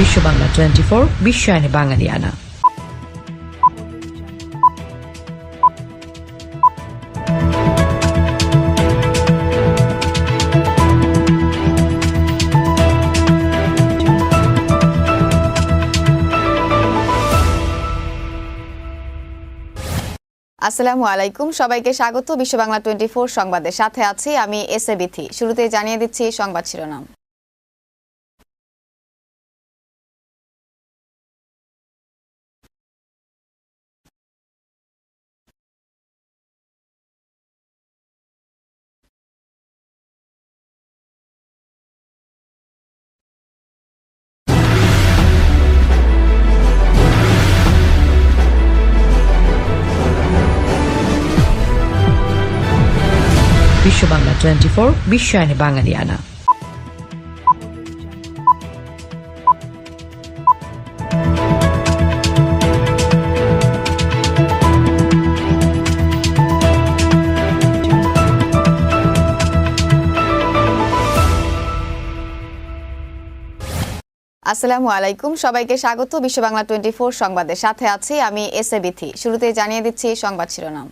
বিশ্ব Bangla twenty four বিশ্বায়নে বাঙালিয়ানা আসসালামু আলাইকুম। সবাইকে স্বাগত। বিশ্ব বাংলা টোয়েন্টি সংবাদের সাথে আছি আমি এস এ বিথি। শুরুতেই জানিয়ে দিচ্ছি সংবাদ শিরোনাম। বিশ্ব বাংলা টোয়েন্টি ফোর বিশ্বায়নে বাঙালিয়ানা। আসসালামু আলাইকুম, সবাইকে স্বাগত। বিশ্ব বাংলা টোয়েন্টি ফোর সংবাদের সাথে আছি আমি এস এ বিথি। শুরুতে জানিয়ে দিচ্ছি সংবাদ শিরোনাম।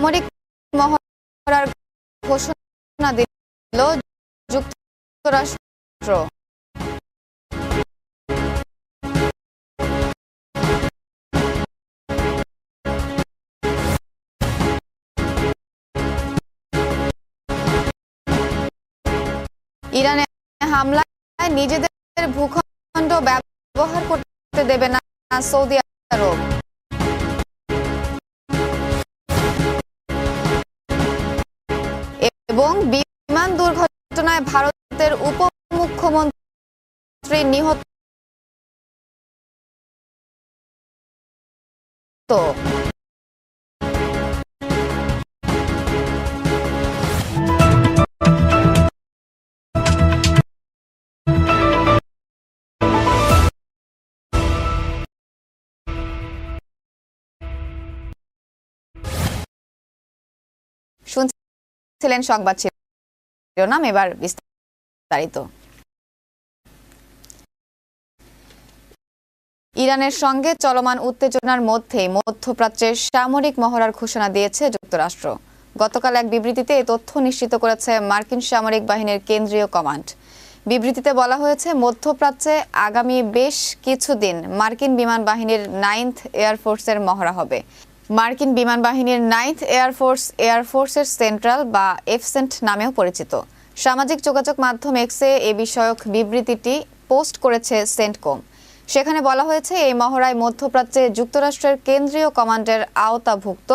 সামরিক মহড়ার ঘোষণা দিল যুক্তরাষ্ট্র। ইরানে হামলায় নিজেদের ভূখণ্ড ব্যবহার করতে দেবে না সৌদি আরব। এবং বিমান দুর্ঘটনায় ভারতের উপমুখ্যমন্ত্রী নিহত। শুনছিলেন সংবাদ শিরোনাম এবার বিস্তারিত। ইরানের সঙ্গে চলমান উত্তেজনার মধ্যে মধ্যপ্রাচ্যে সামরিক মহড়ার ঘোষণা দিয়েছে যুক্তরাষ্ট্র। গতকাল এক বিবৃতিতে এই তথ্য নিশ্চিত করেছে মার্কিন সামরিক বাহিনীর কেন্দ্রীয় কমান্ড। বিবৃতিতে বলা হয়েছে, মধ্যপ্রাচ্যে আগামী বেশ কিছুদিন মার্কিন বিমান বাহিনীর নাইন্থ এয়ারফোর্সের মহড়া হবে। মার্কিন বিমান বাহিনীর নাইন্থ এয়ারফোর্স এয়ারফোর্সের সেন্ট্রাল বা এফসেন্ট নামেও পরিচিত। সামাজিক যোগাযোগ মাধ্যম এক্সে এ বিষয়ক বিবৃতিটি পোস্ট করেছে সেন্টকম। সেখানে বলা হয়েছে, এই মহড়ায় মধ্যপ্রাচ্যে যুক্তরাষ্ট্রের কেন্দ্রীয় কমান্ডের আওতাভুক্ত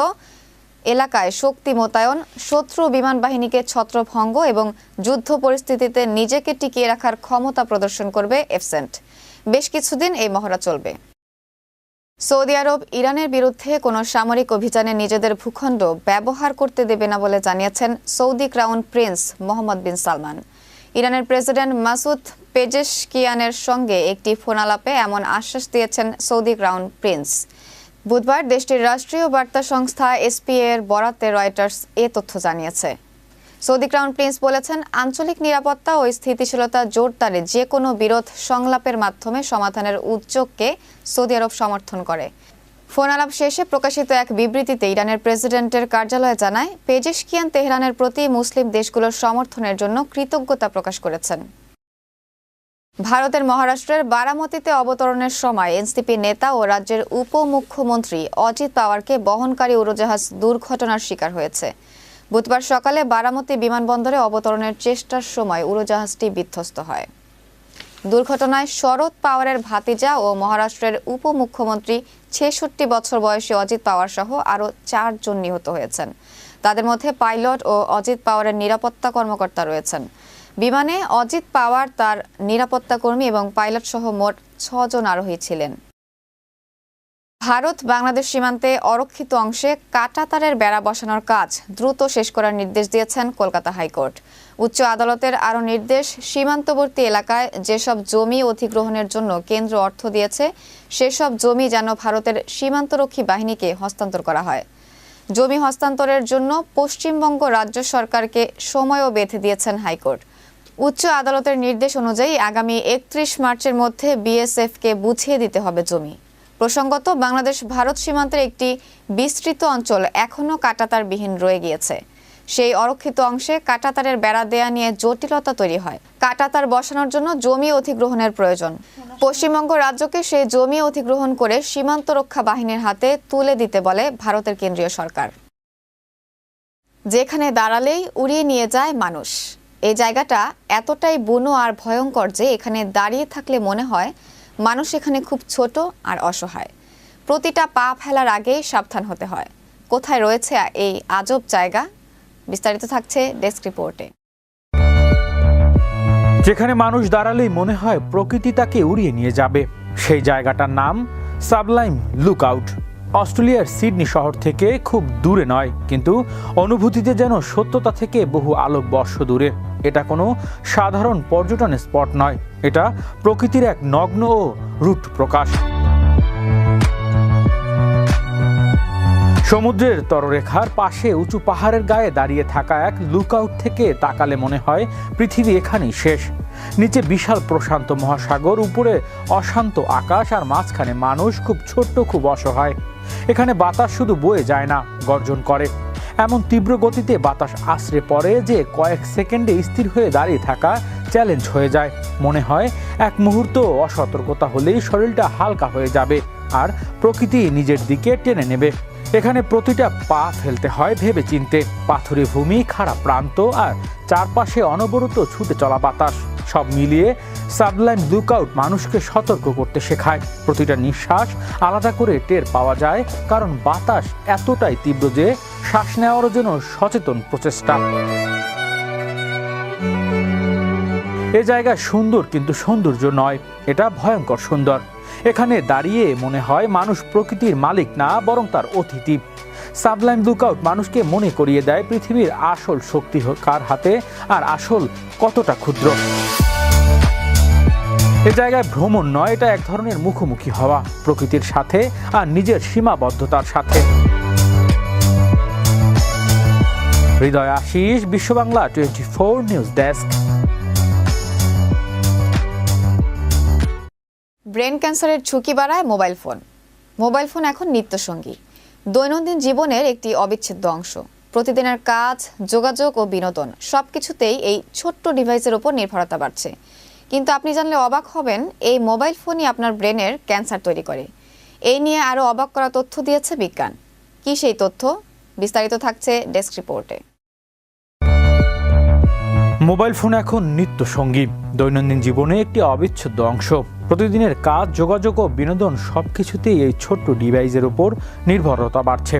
এলাকায় শক্তি মোতায়ন, শত্রু বিমান বাহিনীকে ছত্রভঙ্গ এবং যুদ্ধ পরিস্থিতিতে নিজেকে টিকিয়ে রাখার ক্ষমতা প্রদর্শন করবে এফসেন্ট। বেশ কিছুদিন এই মহড়া চলবে। সৌদি আরব ইরানের বিরুদ্ধে কোনো সামরিক অভিযানে নিজেদের ভূখণ্ড ব্যবহার করতে দেবে না বলে জানিয়েছেন Saudi crown prince Mohammed bin Salman. ইরানের প্রেসিডেন্ট মাসুদ পেজেশকিয়ানের সঙ্গে একটি ফোনালাপে এমন আশ্বাস দিয়েছেন সৌদি ক্রাউন প্রিন্স। বুধবার দেশটির রাষ্ট্রীয় বার্তা সংস্থা এসপিএ এর বরাতে রয়টার্স এ তথ্য জানিয়েছে। সৌদি ক্রাউন প্রিন্স বলেছেন, আঞ্চলিক নিরাপত্তা ও স্থিতিশীলতা জোরদারে যে কোনো বিরোধ সংলাপের মাধ্যমে সমাধানের উদ্যোগকে সৌদি আরব সমর্থন করে। ফোন আলাপ শেষে প্রকাশিত এক বিবৃতিতে ইরানের প্রেসিডেন্টের কার্যালয় জানায়, পেজেশকিয়ান তেহরানের প্রতি মুসলিম দেশগুলোর সমর্থনের জন্য কৃতজ্ঞতা প্রকাশ করেছেন। ভারতের মহারাষ্ট্রের বারামতিতে অবতরণের সময় এনসিপি নেতা ও রাজ্যের উপমুখ্যমন্ত্রী অজিত পাওয়ারকে বহনকারী উড়োজাহাজ দুর্ঘটনার শিকার হয়েছে। বুধবার সকালে বারামতি বিমানবন্দরে অবতরণের চেষ্টার সময় উড়োজাহাজটি বিধ্বস্ত হয়। দুর্ঘটনায় শরৎ পাওয়ারের ভাতিজা ও মহারাষ্ট্রের উপমুখ্যমন্ত্রী ছেষট্টি বছর বয়সী অজিত পাওয়ার সহ আরও চারজন নিহত হয়েছেন। তাদের মধ্যে পাইলট ও অজিত পাওয়ারের নিরাপত্তা কর্মকর্তা রয়েছেন। বিমানে অজিত পাওয়ার তার নিরাপত্তা কর্মী এবং পাইলট সহ মোট ছজন আরোহী ছিলেন। ভারত বাংলাদেশ সীমান্তে অরক্ষিত অংশে কাঁটাতারের বেড়া বসানোর কাজ দ্রুত শেষ করার নির্দেশ দিয়েছেন কলকাতা হাইকোর্ট। উচ্চ আদালতের আরও নির্দেশ, সীমান্তবর্তী এলাকায় যেসব জমি অধিগ্রহণের জন্য কেন্দ্র অর্থ দিয়েছে, সেসব জমি যেন ভারতের সীমান্তরক্ষী বাহিনীকে হস্তান্তর করা হয়। জমি হস্তান্তরের জন্য পশ্চিমবঙ্গ রাজ্য সরকারকে সময়ও বেঁধে দিয়েছেন হাইকোর্ট। উচ্চ আদালতের নির্দেশ অনুযায়ী আগামী একত্রিশ মার্চের মধ্যে বিএসএফকে বুঝিয়ে দিতে হবে জমি। প্রসঙ্গত, বাংলাদেশ ভারত সীমান্তের একটি বিস্তৃত অঞ্চল এখনও কাটাতারবিহীন রয়ে গিয়েছে। সেই অরক্ষিত অংশে কাটাতারের বেড়া দেয়া নিয়ে জটিলতা তৈরি হয়। কাটাতার বসানোর জন্য জমি অধিগ্রহণের প্রয়োজন। পশ্চিমবঙ্গ রাজ্যকে সেই জমি অধিগ্রহণ করে সীমান্ত রক্ষা বাহিনীর হাতে তুলে দিতে বলে ভারতের কেন্দ্রীয় সরকার। যেখানে দাঁড়ালেই উড়িয়ে নিয়ে যায় মানুষ। এই জায়গাটা এতটাই বুনো আর ভয়ঙ্কর যে এখানে দাঁড়িয়ে থাকলে মনে হয় মানুষ এখানে খুব ছোট আর অসহায়। প্রতিটা পা ফেলার আগেই সাবধান হতে হয়। কোথায় রয়েছে এই আজব জায়গা? বিস্তারিত থাকছে ডেস্ক রিপোর্টে। যেখানে মানুষ দাঁড়ালেই মনে হয় প্রকৃতি তাকে উড়িয়ে নিয়ে যাবে। সেই জায়গাটার নাম সাবলাইম লুকআউট। অস্ট্রেলিয়ার সিডনি শহর থেকে খুব দূরে নয়, কিন্তু অনুভূতিতে যেন সত্যতা থেকে বহু আলোক বর্ষ দূরে। এটা কোনো সাধারণ পর্যটন স্পট নয়, এটা প্রকৃতির এক নগ্ন ও রূপ প্রকাশ। সমুদ্রের তররেখার পাশে উঁচু পাহাড়ের গায়ে দাঁড়িয়ে থাকা এক লুকআউট থেকে তাকালে মনে হয় পৃথিবী এখানেই শেষ। নিচে বিশাল প্রশান্ত মহাসাগর, উপরে অশান্ত আকাশ আর মাঝখানে মানুষ খুব ছোট্ট, খুব অসহায়। এখানে বাতাস শুধু বয়ে যায় না, গর্জন করে। এমন তীব্র গতিতে বাতাস আশ্রে পড়ে যে কয়েক সেকেন্ডে স্থির হয়ে দাঁড়িয়ে থাকা চ্যালেঞ্জ হয়ে যায়। মনে হয় এক মুহূর্ত অসতর্কতা হলেই শরীরটা হালকা হয়ে যাবে আর প্রকৃতি নিজের দিকে টেনে নেবে। এখানে প্রতিটা পা ফেলতে হয় ভেবে চিনতে পাথুরে ভূমি খারাপ প্রান্ত আর চারপাশে অনবরত ছুটে চলা বাতাস। সব মিলিয়ে সাবলাইম লুকআউট মানুষকে সতর্ক করতে শেখায়। প্রতিটা নিঃশ্বাস আলাদা করে টের পাওয়া যায়, কারণ বাতাস এতটাই তীব্র যে শ্বাস নেওয়ার জন্য সচেতন প্রচেষ্টা। এ জায়গা সুন্দর কিন্তু সৌন্দর্য নয়, এটা ভয়ঙ্কর সুন্দর। এখানে দাঁড়িয়ে মনে হয় মানুষ প্রকৃতির মালিক না, বরং তার অতিথি। সাবলাইম লুকআউট মানুষকে মনে করিয়ে দেয় পৃথিবীর আসল শক্তি কার হাতে, আর আসল কতটা ক্ষুদ্র। এ জায়গায় ভ্রমণ নয় এটা এক ধরনের মুখোমুখি হওয়া, প্রকৃতির সাথে আর নিজের সীমাবদ্ধতার সাথে। Hriday Ashis, Bishwa Bangla, twenty four news desk. Brain ক্যান্সারের ঝুঁকি বাড়ায় মোবাইল ফোন। মোবাইল ফোন এখন নিত্যসঙ্গী। দৈনন্দিন জীবনের একটি অবিচ্ছেদ্য অংশ। প্রতিদিনের কাজ, যোগাযোগ ও বিনোদন সব কিছুতেই এই ছোট্ট ডিভাইসের ওপর নির্ভরতা বাড়ছে। কিন্তু আপনি জানলে অবাক হবেন, এই মোবাইল ফোনই আপনার ব্রেনের ক্যান্সার তৈরি করে। এই নিয়ে আরও অবাক করা তথ্য দিয়েছে বিজ্ঞান। কি সেই তথ্য? বিস্তারিত থাকছে ডেস্ক রিপোর্টে। মোবাইল ফোন এখন নিত্য সঙ্গী। দৈনন্দিন জীবনে একটি অবিচ্ছেদ্য অংশ। প্রতিদিনের কাজ, যোগাযোগ ও বিনোদন সবকিছুতেই এই ছোট্ট ডিভাইসের উপর নির্ভরতা বাড়ছে।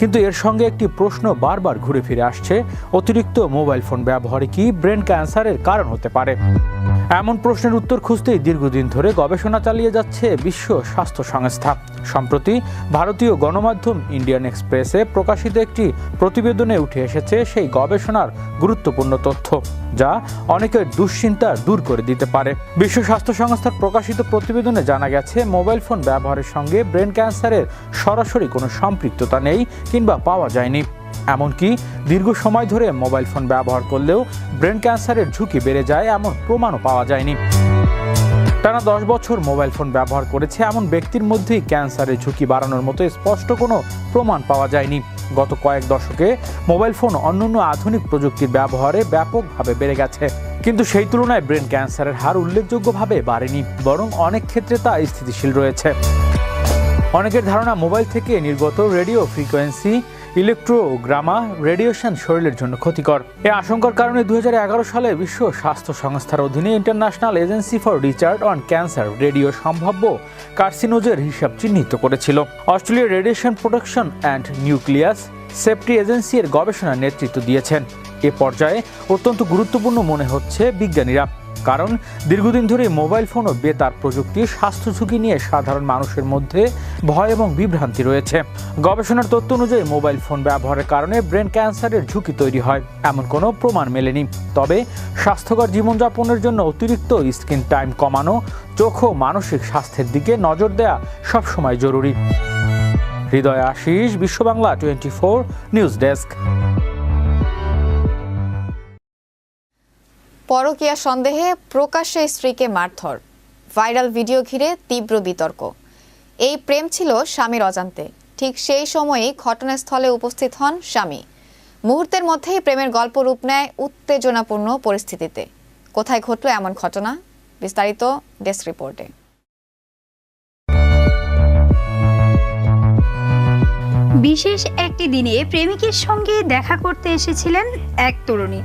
কিন্তু এর সঙ্গে একটি প্রশ্ন বারবার ঘুরে ফিরে আসছে, অতিরিক্ত মোবাইল ফোন ব্যবহারে কি ব্রেন ক্যান্সারের কারণ হতে পারে? এমন প্রশ্নের উত্তর খুঁজতেই দীর্ঘদিন ধরে গবেষণা চালিয়ে যাচ্ছে বিশ্ব স্বাস্থ্য সংস্থা। সম্প্রতি ভারতীয় গণমাধ্যম ইন্ডিয়ান এক্সপ্রেসে প্রকাশিত একটি প্রতিবেদনে উঠে এসেছে সেই গবেষণার গুরুত্বপূর্ণ তথ্য। যা অনেকের দুশ্চিন্তা দূর করে দিতে পারে। বিশ্ব স্বাস্থ্য সংস্থার প্রকাশিত প্রতিবেদনে জানা গেছে, মোবাইল ফোন ব্যবহারের সঙ্গে ব্রেন ক্যান্সারের সরাসরি কোনো সম্পৃক্ততা নেই কিংবা পাওয়া যায়নি। এমনকি দীর্ঘ সময় ধরে মোবাইল ফোন ব্যবহার করলেও ব্রেন ক্যান্সারের ঝুঁকি বেড়ে যায় এমন প্রমাণও পাওয়া যায়নি। টানা দশ বছর মোবাইল ফোন ব্যবহার করেছে, এমন ব্যক্তির মধ্যেই ক্যান্সারের ঝুঁকি বাড়ানোর মতো স্পষ্ট কোনো প্রমাণ পাওয়া যায়নি। গত কয়েক দশকে মোবাইল ফোন অন্যান্য আধুনিক প্রযুক্তির ব্যবহারে ব্যাপকভাবে বেড়ে গেছে। কিন্তু সেই তুলনায় ব্রেন ক্যান্সারের হার উল্লেখযোগ্যভাবে বাড়েনি, বরং অনেক ক্ষেত্রে তা স্থিতিশীল রয়েছে। অনেকের ধারণা, মোবাইল থেকে নির্গত রেডিও ফ্রিকোয়েন্সি ইলেকট্রোগ্রামা রেডিয়েশন শরীরের জন্য ক্ষতিকর। এই আশঙ্কার কারণে দু হাজার এগারো সালে বিশ্ব স্বাস্থ্য সংস্থার অধীনে international agency for research on cancer radio সম্ভাব্য কার্সিনোজের হিসাব চিহ্নিত করেছিল। অস্ট্রেলিয়ার radiation protection and nucleus safety agency এর গবেষণার নেতৃত্ব দিয়েছেন। এ পর্যায়ে অত্যন্ত গুরুত্বপূর্ণ মনে হচ্ছে বিজ্ঞানীরা। কারণ দীর্ঘদিন ধরে মোবাইল ফোন ও বেতার প্রযুক্তি স্বাস্থ্য ঝুঁকি নিয়ে সাধারণ মানুষের মধ্যে ভয় এবং বিভ্রান্তি রয়েছে। গবেষণার তথ্য অনুযায়ী মোবাইল ফোন ব্যবহারের কারণে ব্রেন ক্যান্সারের ঝুঁকি তৈরি হয়। এমন কোনো প্রমাণ মেলেনি। তবে স্বাস্থ্যকর জীবনযাপনের জন্য অতিরিক্ত স্ক্রিন টাইম কমানো, চোখ ও মানসিক স্বাস্থ্যের দিকে নজর দেওয়া সবসময় জরুরি। Hridoy Ashis Bishwa Bangla twenty four news desk. পরকীয়া সন্দেহে প্রকাশ্যে স্ত্রীকে মারধর। ভাইরাল ভিডিও ঘিরে তীব্র বিতর্ক। এই প্রেম ছিল স্বামীর অজান্তে। ঠিক সেই সময়েই ঘটনাস্থলে উপস্থিত হন স্বামী। মুহূর্তের মধ্যেই প্রেমের গল্প রূপ নেয় উত্তেজনাপূর্ণ পরিস্থিতিতে। কোথায় ঘটল এমন ঘটনা? বিস্তারিত ডেস্ক রিপোর্টে। বিশেষ একটি দিনে প্রেমিকের সঙ্গে দেখা করতে এসেছিলেন এক তরুণী।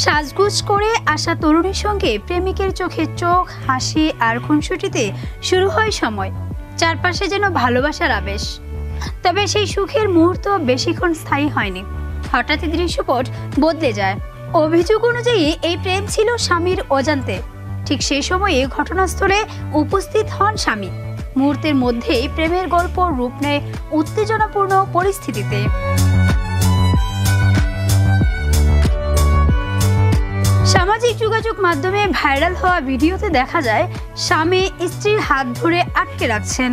সাজগুজ করে আসা তরুণীর সঙ্গে প্রেমিকের চোখে চোখ, হাসি আর খুনসুটিতে শুরু হয় সময়। চারপাশে যেন ভালোবাসার আবেশ। তবে সেই সুখের মুহূর্ত বেশিক্ষণ স্থায়ী হয়নি। হঠাৎই দৃশ্যপট বদলে যায়। অভিযোগ অনুযায়ী এই প্রেম ছিল স্বামীর অজান্তে। ঠিক সেই সময়ে ঘটনাস্থলে উপস্থিত হন স্বামী। মুহূর্তের মধ্যেই প্রেমের গল্প রূপ নেয় উত্তেজনাপূর্ণ পরিস্থিতিতে। সামাজিক যোগাযোগ মাধ্যমে ভাইরাল হওয়া ভিডিওতে দেখা যায়, স্বামী স্ত্রীর হাত ধরে আটকে রাখছেন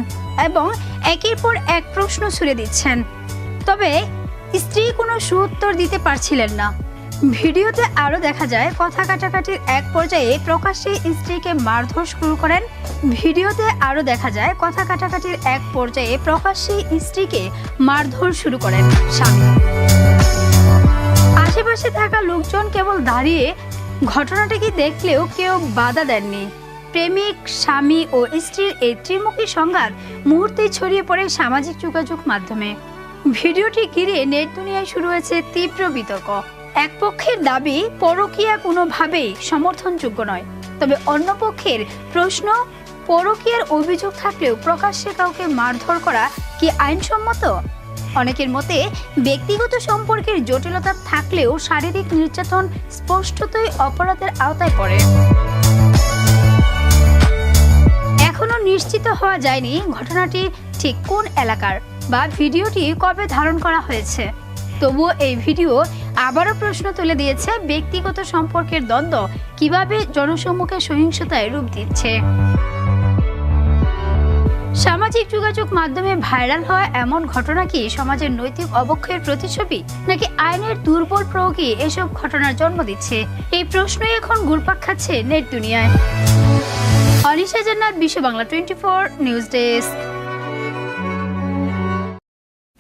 এবং একের পর এক প্রশ্ন ছুড়ে দিচ্ছেন। তবে স্ত্রী কোনো সুউত্তর দিতে পারছিলেন না। ভিডিওতে আরও দেখা যায়, কথা কাটাকাটির এক পর্যায়ে প্রকাশ্যে স্ত্রীকে মারধর শুরু করেন। ভিডিওতে আরও দেখা যায়, কথা কাটাকাটির এক পর্যায়ে প্রকাশ্যে স্ত্রীকে মারধর শুরু করেন স্বামী। আশেপাশে থাকা লোকজন কেবল দাঁড়িয়ে ঘটনাটিকে দেখলেও কেউ বাধা দেননি? প্রেমিক, স্বামী ও স্ত্রীর এই ত্রিমুখী সংঘাত মুহূর্তেই ছড়িয়ে পড়ে সামাজিক যোগাযোগ মাধ্যমে। ভিডিওটি ঘিরে নেট দুনিয়ায় শুরু হয়েছে তীব্র বিতর্ক। এক পক্ষের দাবি, পরকীয়া কোনোভাবেই সমর্থনযোগ্য নয়। তবে অন্য পক্ষের প্রশ্ন, পরকীয়ার অভিযোগ থাকলেও প্রকাশ্যে কাউকে মারধর করা কি আইনসম্মত? অনেকের মতে ব্যক্তিগত সম্পর্কের জটিলতা থাকলেও শারীরিক নির্যাতন স্পষ্টতই অপরাধের আওতায় পড়ে। এখনও নিশ্চিত হওয়া যায়নি ঘটনাটি ঠিক কোন এলাকার বা ভিডিওটি কবে ধারণ করা হয়েছে। তবুও এই ভিডিও আবারও প্রশ্ন তুলে দিয়েছে ব্যক্তিগত সম্পর্কের দ্বন্দ্ব কীভাবে জনসম্মুখে সহিংসতায় রূপ দিচ্ছে। সামাজিক যোগাযোগ মাধ্যমে ভাইরাল হওয়া এমন ঘটনা কি সমাজের নৈতিক অবক্ষয়ের প্রতিচ্ছবি নাকি আইনের দুর্বল প্রয়োগই এসব ঘটনার জন্ম দিচ্ছে? এই প্রশ্নই এখন ঘুরপাক খাচ্ছে নেট দুনিয়ায়। Anisha Jannat, Bishwa Bangla twenty four news desk.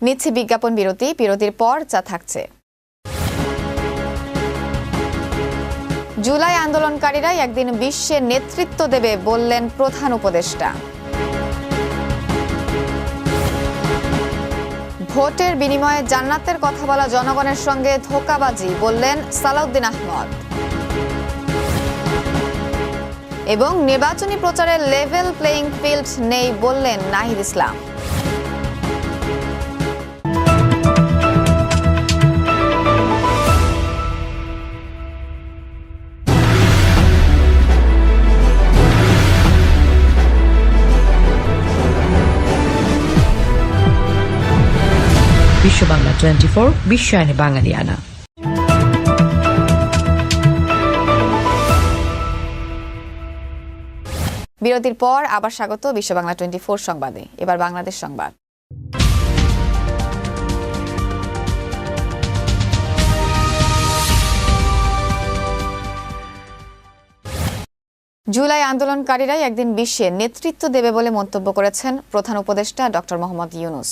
নিচ্ছে বিজ্ঞাপন বিরতি, বিরতির পর যা থাকছে। জুলাই আন্দোলনকারীরাই একদিন বিশ্বে নেতৃত্ব দেবে বললেন প্রধান উপদেষ্টা। ভোটের বিনিময়ে জান্নাতের কথা বলা জনগণের সঙ্গে ধোকাবাজি, বললেন সালাউদ্দিন আহমদ। এবং নির্বাচনী প্রচারে লেভেল প্লেইং ফিল্ড নেই বললেন নাহিদ ইসলাম। টোয়েন্টি ফোর বিশ্বায়নে বাঙালিয়ানা বিরতির পর আবার স্বাগত টোয়েন্টি ফোর সংবাদে। এবার বাংলাদেশ সংবাদ। জুলাই আন্দোলনকারীরাই একদিন বিশ্বে নেতৃত্ব দেবে বলে মন্তব্য করেছেন প্রধান উপদেষ্টা ডক্টর মোহাম্মদ ইউনুস।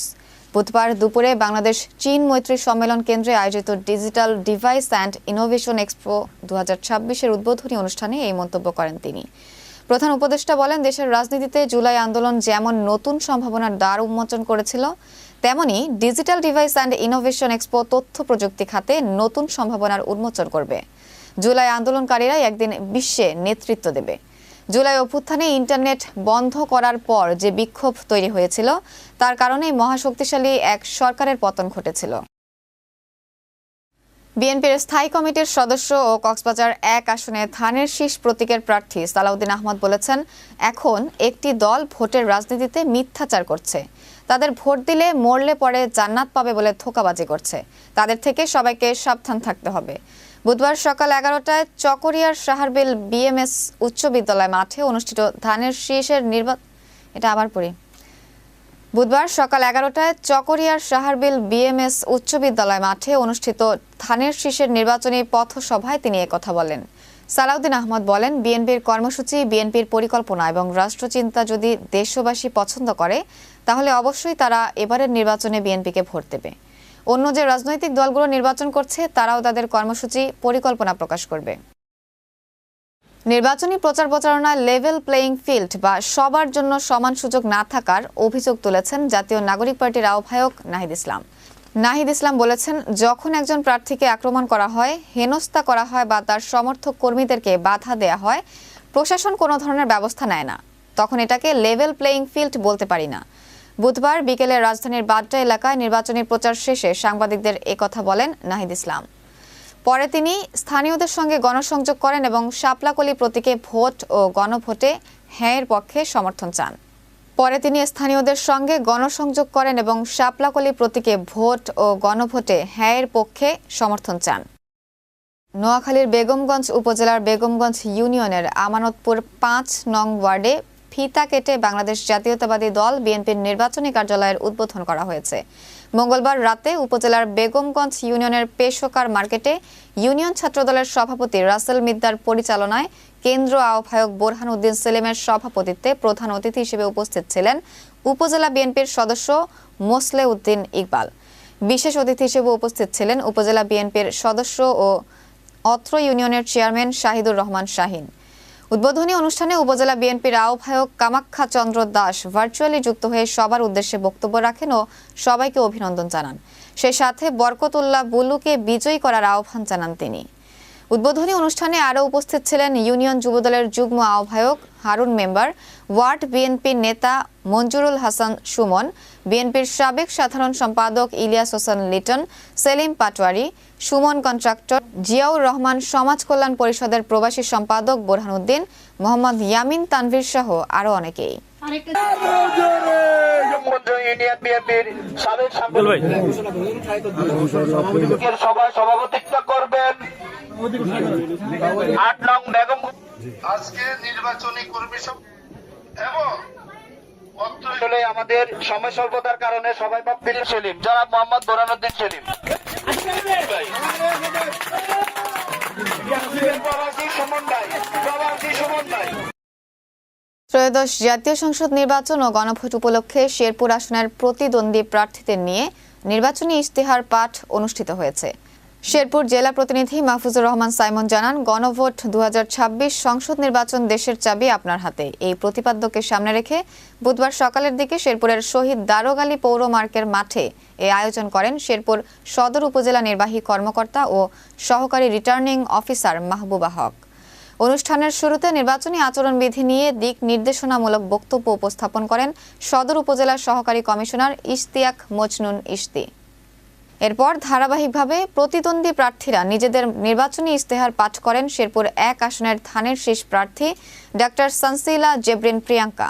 বুধবার দুপুরে বাংলাদেশ চীন মৈত্রী সম্মেলন কেন্দ্রে আয়োজিত digital device and innovation expo দু এর উদ্বোধনী অনুষ্ঠানে এই মন্তব্য করেন তিনি। প্রধান উপদেষ্টা বলেন, দেশের রাজনীতিতে জুলাই আন্দোলন যেমন নতুন সম্ভাবনার দ্বার উন্মোচন করেছিল, তেমনি digital device and innovation expo তথ্য প্রযুক্তি খাতে নতুন সম্ভাবনার উন্মোচন করবে। জুলাই আন্দোলনকারীরাই একদিন বিশ্বে নেতৃত্ব দেবে। জুলাই অভ্যুত্থানে ইন্টারনেট বন্ধ করার পর যে বিক্ষোভ তৈরি হয়েছিল, তার কারণেই মহাশক্তিশালী এক সরকারের পতন ঘটেছিল। বিএনপির স্থায়ী কমিটির সদস্য ও কক্সবাজার এক আসনে ধানের শীষ প্রতীকের প্রার্থী সালাউদ্দিন আহমদ বলেছেন, এখন একটি দল ভোটের রাজনীতিতে মিথ্যাচার করছে। তাদের ভোট দিলে মরলে পরে জান্নাত পাবে বলে ধোকাবাজি করছে। তাদের থেকে সবাইকে সাবধান থাকতে হবে। বুধবার সকাল এগারোটায় চকরিয়ার সাহারবিল বিএমএস উচ্চ বিদ্যালয় মাঠে অনুষ্ঠিত ধানের শীষের নির্বাচন এটা আবার পড়ি। বুধবার সকাল এগারোটায় চকরিয়ার সাহারবিল বিএমএস উচ্চ বিদ্যালয় মাঠে অনুষ্ঠিত ধানের শীষের নির্বাচনী পথসভায় তিনি কথা বলেন। সালাউদ্দিন আহমদ বলেন, বিএনপির কর্মসূচি, বিএনপির পরিকল্পনা এবং রাষ্ট্রচিন্তা যদি দেশবাসী পছন্দ করে, তাহলে অবশ্যই তারা এবারের নির্বাচনে বিএনপিকে ভোট দেবে। অন্য যে রাজনৈতিক দলগুলো নির্বাচন করছে, তারাও তাদের কর্মসূচি পরিকল্পনা প্রকাশ করবে। নির্বাচনী প্রচার প্রচারণায় লেভেল প্লেয়িং ফিল্ড বা সবার জন্য সমান সুযোগ না থাকার অভিযোগ তুলেছেন জাতীয় নাগরিক পার্টির আহ্বায়ক নাহিদ ইসলাম। নাহিদ ইসলাম বলেছেন, যখন একজন প্রার্থীকে আক্রমণ করা হয়, হেনস্থা করা হয় বা তার সমর্থক কর্মীদেরকে বাধা দেয়া হয়, প্রশাসন কোনো ধরনের ব্যবস্থা নেয় না। তখন এটাকে লেভেল প্লেয়িং ফিল্ড বলতে পারি না। বুধবার বিকেলে রাজধানীর বাড্ডা এলাকায় নির্বাচনী প্রচার শেষে সাংবাদিকদের একথা বলেন নাহিদ ইসলাম। পরে তিনি স্থানীয়দের সঙ্গে গণসংযোগ করেন এবং শাপলাকলি প্রতীকে ভোট ও গণভোটে হ্যাঁয়ের পক্ষে সমর্থন চান। পরে তিনি স্থানীয়দের সঙ্গে গণসংযোগ করেন এবং শাপলাকলি প্রতীকে ভোট ও গণভোটে হ্যাঁয়ের পক্ষে সমর্থন চান। নোয়াখালীর বেগমগঞ্জ উপজেলার বেগমগঞ্জ ইউনিয়নের আমানতপুর পাঁচ নং ওয়ার্ডে ফিতা কেটে বাংলাদেশ জাতীয়তাবাদী দল বিএনপির নির্বাচনী কার্যালয়ের উদ্বোধন করা হয়েছে। মঙ্গলবার রাতে উপজেলার বেগমগঞ্জ ইউনিয়নের পেশোকার মার্কেটে ইউনিয়ন ছাত্রদলের সভাপতি রাসেল মিদ্দার পরিচালনায় কেন্দ্র আহ্বায়ক বোরহান উদ্দিন সেলিমের সভাপতিত্বে প্রধান অতিথি হিসেবে উপস্থিত ছিলেন উপজেলা বিএনপির সদস্য মোসলে উদ্দিন ইকবাল। বিশেষ অতিথি হিসেবে উপস্থিত ছিলেন উপজেলা বিএনপির সদস্য ও অত্র ইউনিয়নের চেয়ারম্যান শাহিদুর রহমান শাহিন। উদ্বোধনী অনুষ্ঠানে উপজেলা বিএনপির আহ্বায়ক কামাখ্যা চন্দ্র দাস ভার্চুয়ালি যুক্ত হয়ে সবার উদ্দেশ্যে বক্তব্য রাখেন ও সবাইকে অভিনন্দন জানান। সেই সাথে বরকতুল্লাহ বুলুকে বিজয়ী করার আহ্বান জানান তিনি। উদ্বোধনী অনুষ্ঠানে আরও উপস্থিত ছিলেন ইউনিয়ন যুবদলের যুগ্ম আহ্বায়ক, হারুন মেম্বার, ওয়ার্ড বিএনপির নেতা মঞ্জুরুল হাসান সুমন, বিএনপির সাবেক সাধারণ সম্পাদক ইলিয়াস হোসেন লিটন, সেলিম পাটোয়ারি সুমন কন্ট্রাক্টর জিয়াউর রহমান সমাজ কল্যাণ পরিষদের প্রবাসী সম্পাদক বোরহানুদ্দিন মোহাম্মদ ইয়ামিন তানভীর সহ আরও অনেকেই। সভাপতিত্ব করবেন আট নং বেগম আজকে নির্বাচনী কর্মী এবং আসলে আমাদের সময় স্বল্পতার কারণে সবাই সেলিম, যারা মোহাম্মদ বোরানুদ্দিন সেলিম। ত্রয়োদশ জাতীয় সংসদ নির্বাচন ও গণভোট উপলক্ষে শেরপুর আসনের প্রতিদ্বন্দ্বী প্রার্থীদের নিয়ে নির্বাচনী ইশতেহার পাঠ অনুষ্ঠিত হয়েছে। শেরপুর জেলা প্রতিনিধি মাহফুজুর রহমান সাইমন জানান, গণভোট দু হাজার ছাব্বিশ সংসদ নির্বাচন দেশের চাবি আপনার হাতে। এই প্রতিপাদ্যকে সামনে রেখে বুধবার সকালের দিকে শেরপুরের শহীদ দারোগালী পৌর মার্কের মাঠে এ আয়োজন করেন শেরপুর সদর উপজেলা নির্বাহী কর্মকর্তা ও সহকারী রিটার্নিং অফিসার মাহবুবা হক। অনুষ্ঠানের শুরুতে নির্বাচনী আচরণবিধি নিয়ে দিক নির্দেশনামূলক বক্তব্য উপস্থাপন করেন সদর উপজেলার সহকারী কমিশনার ইশতিয়াক মজনুন ইশতি। এরপর ধারাবাহিকভাবে প্রতিদ্বন্দ্বী প্রার্থীরা নিজেদের নির্বাচনী ইশতেহার পাঠ করেন শেরপুর এক আসনের থানের শেষ প্রার্থী ডাক্তার সানসিলা জেব্রিন প্রিয়াঙ্কা।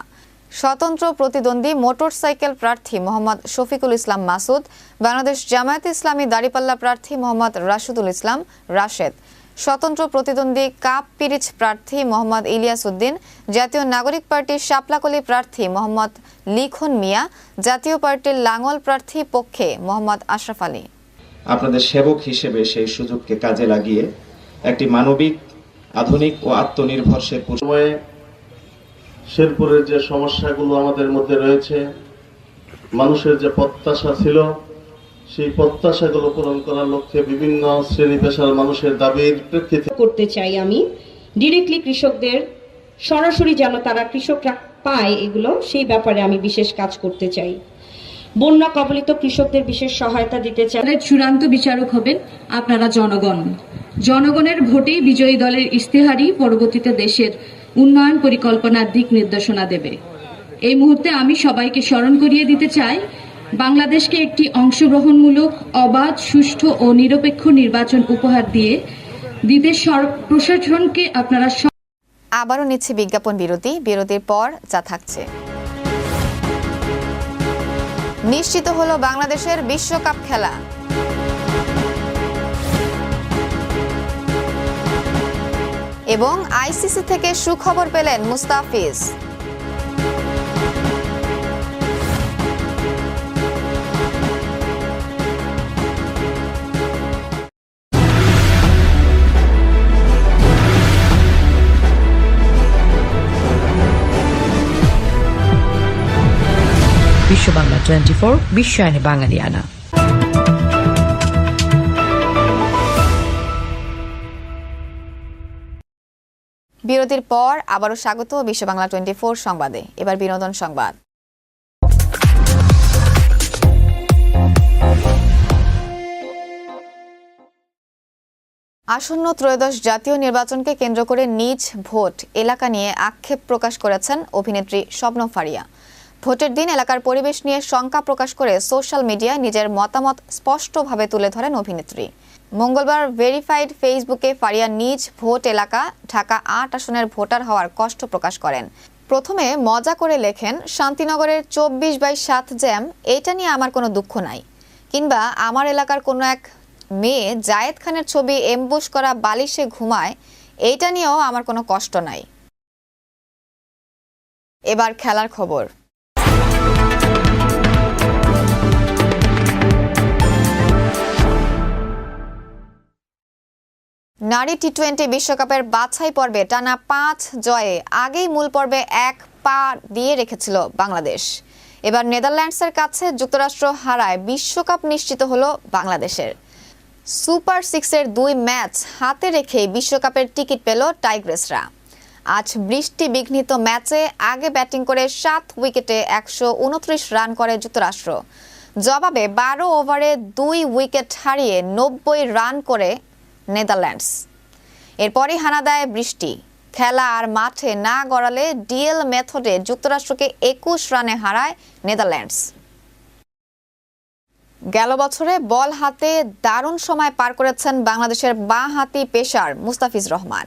স্বতন্ত্র প্রতিদ্বন্দ্বী মোটরসাইকেল প্রার্থী মোহাম্মদ শফিকুল ইসলাম মাসুদ, বাংলাদেশ জামায়াত ইসলামী দাড়িপাল্লা প্রার্থী মোহাম্মদ রাশিদুল ইসলাম রাশেদ। স্বতন্ত্র প্রতিদ্বন্দ্বী কাপ পিরিচ প্রার্থী মোহাম্মদ ইলিয়াস উদ্দিন জাতীয় নাগরিক পার্টির শাপলাকলি প্রার্থী মোহাম্মদ লিখন মিয়া জাতীয় পার্টির লাঙ্গল প্রার্থী পক্ষে মোহাম্মদ আশরাফ আলী। আপনাদের সেবক হিসেবে সেই সুযোগকে কাজে লাগিয়ে একটি মানবিক আধুনিক ও আত্মনির্ভরশীল সময়ে শেরপুরের যে সমস্যাগুলো আমাদের মধ্যে রয়েছে মানুষের যে প্রত্যাশা ছিল সেই প্রত্যাশাগুলো পূরণ করার লক্ষ্যে বিভিন্ন শ্রেণি পেশার মানুষের দাবির প্রেক্ষিতে করতে চাই আমি। ডিরেক্টলি কৃষকদের সরাসরি যেন তারা কৃষকরা পায় এগুলো সেই ব্যাপারে আমি বিশেষ কাজ করতে চাই। বন্যা কবলিত কৃষকদের বিশেষ সহায়তা দিতে চাই। চূড়ান্ত বিচারক হবেন আপনারা জনগণ। জনগণের ভোটেই বিজয়ী দলের ইস্তেহারই পরবর্তীতে দেশের উন্নয়ন পরিকল্পনার দিক নির্দেশনা দেবে। এই মুহূর্তে আমি সবাইকে স্মরণ করিয়ে দিতে চাই বাংলাদেশকে একটি অংশগ্রহণমূলক, অবাধ, সুষ্ঠু ও নিরপেক্ষ নির্বাচন উপহার দিয়ে দিতে প্রশাসনকে আপনারা আবারও নিচ্ছে বিজ্ঞাপন বিরতি। বিরতির পর যা থাকছে। নিশ্চিত হলো বাংলাদেশের বিশ্বকাপ খেলা। এবং আইসিসি থেকে সুখবর পেলেন মুস্তাফিজ। বিশ্ব বাংলা টোয়েন্টি ফোর বিশ্বায়নে বাঙালিয়ানা বিরতির পর আবারও স্বাগত বিশ্ব বাংলা টোয়েন্টি ফোর সংবাদে। এবার বিনোদন সংবাদ। আসন্ন ত্রয়োদশ জাতীয় নির্বাচনকে কেন্দ্র করে নিজ ভোট এলাকা নিয়ে আক্ষেপ প্রকাশ করেছেন অভিনেত্রী শবনম ফারিয়া। ভোটের দিন এলাকার পরিবেশ নিয়ে শঙ্কা প্রকাশ করে সোশ্যাল মিডিয়ায় নিজের মতামত স্পষ্টভাবে তুলে ধরেন অভিনেত্রী। মঙ্গলবার ভেরিফাইড ফেসবুকে ফারিয়া নিজ ভোট এলাকা ঢাকা আট আসনের ভোটার হওয়ার কষ্ট প্রকাশ করেন। প্রথমে মজা করে লেখেন, শান্তিনগরের চব্বিশ বাই সাত জ্যাম এটা নিয়ে আমার কোনো দুঃখ নাই। কিংবা, আমার এলাকার কোনো এক মেয়ে জায়েদ খানের ছবি এমবুশ করা বালিশে ঘুমায়, এইটা নিয়েও আমার কোনো কষ্ট নাই। এবার খেলার খবর। নারী টি টোয়েন্টি বিশ্বকাপের বাছাই পর্বে টানা পাঁচ জয়ে আগেই মূল পর্বে এক পা দিয়ে রেখেছিল বাংলাদেশ। এবার নেদারল্যান্ডসের কাছে যুক্তরাষ্ট্র হারায় বিশ্বকাপ নিশ্চিত হলো বাংলাদেশের। সুপার সিক্সের দুই ম্যাচ হাতে রেখেই বিশ্বকাপের টিকিট পেল টাইগ্রেসরা। আজ বৃষ্টি বিঘ্নিত ম্যাচে আগে ব্যাটিং করে সাত উইকেটে একশো উনত্রিশ রান করে যুক্তরাষ্ট্র। জবাবে বারো ওভারে দুই উইকেট হারিয়ে নব্বই রান করে নেদারল্যান্ডস। এরপরই হানা দেয় বৃষ্টি। খেলা আর মাঠে না গড়ালে ডিএল মেথডে যুক্তরাষ্ট্রকে একুশ রানে হারায় নেদারল্যান্ডস। গেল বছরে বল হাতে দারুণ সময় পার করেছেন বাংলাদেশের বাঁ হাতি পেশার মুস্তাফিজ রহমান।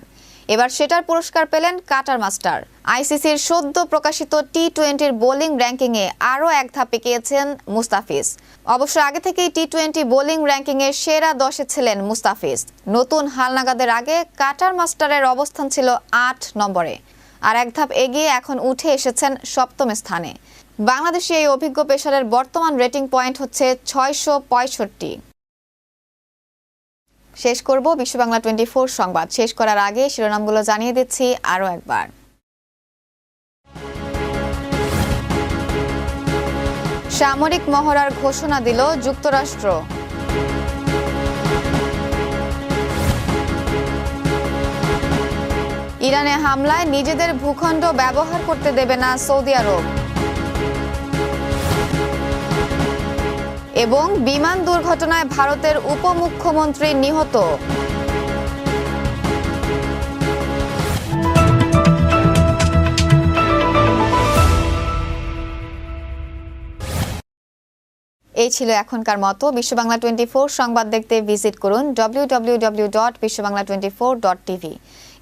এবার সেটার পুরস্কার পেলেন কাটার মাস্টার। আইসিসির সদ্য প্রকাশিত টি টোয়েন্টির বোলিং র্যাঙ্কিংয়ে আরও এক ধাপ এগিয়েছেন মুস্তাফিজ। অবশ্য আগে থেকেই টি টোয়েন্টি বোলিং র্যাঙ্কিংয়ে সেরা দশে ছিলেন মুস্তাফিজ। নতুন হালনাগাদের আগে কাটার মাস্টারের অবস্থান ছিল আট নম্বরে। আর এক ধাপ এগিয়ে এখন উঠে এসেছেন সপ্তম স্থানে। বাংলাদেশে এই অভিজ্ঞ পেশারের বর্তমান রেটিং পয়েন্ট হচ্ছে ছয়শো পঁয়ষট্টি। শেষ করব বিশ্ব বাংলা টোয়েন্টি ফোর সংবাদ। শেষ করার আগে শিরোনামগুলো জানিয়ে দিচ্ছি আরও একবার। সামরিক মহড়ার ঘোষণা দিল যুক্তরাষ্ট্র। ইরানে হামলায় নিজেদের ভূখণ্ড ব্যবহার করতে দেবে না সৌদি আরব। এবং বিমান দুর্ঘটনায় ভারতের উপমুখ্যমন্ত্রী নিহত। এই ছিল এখনকার মতো। বিশ্ব বাংলা টোয়েন্টি ফোর সংবাদ দেখতে ভিজিট করুন W W W dot Bishwa Bangla twenty four dot TV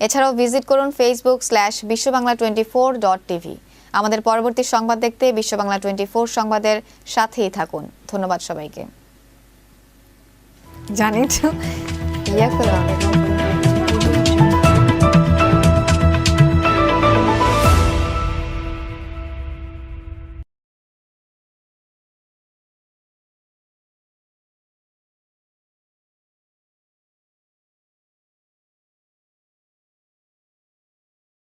এছাড়াও ভিজিট করুন Facebook slash Bishwa Bangla twenty four dot TV আমাদের পরবর্তী সংবাদ দেখতে বিশ্ব বাংলা টোয়েন্টি ফোর সংবাদের সাথেই থাকুন। ধন্যবাদ সবাইকে। জানি তো, ইয়া করে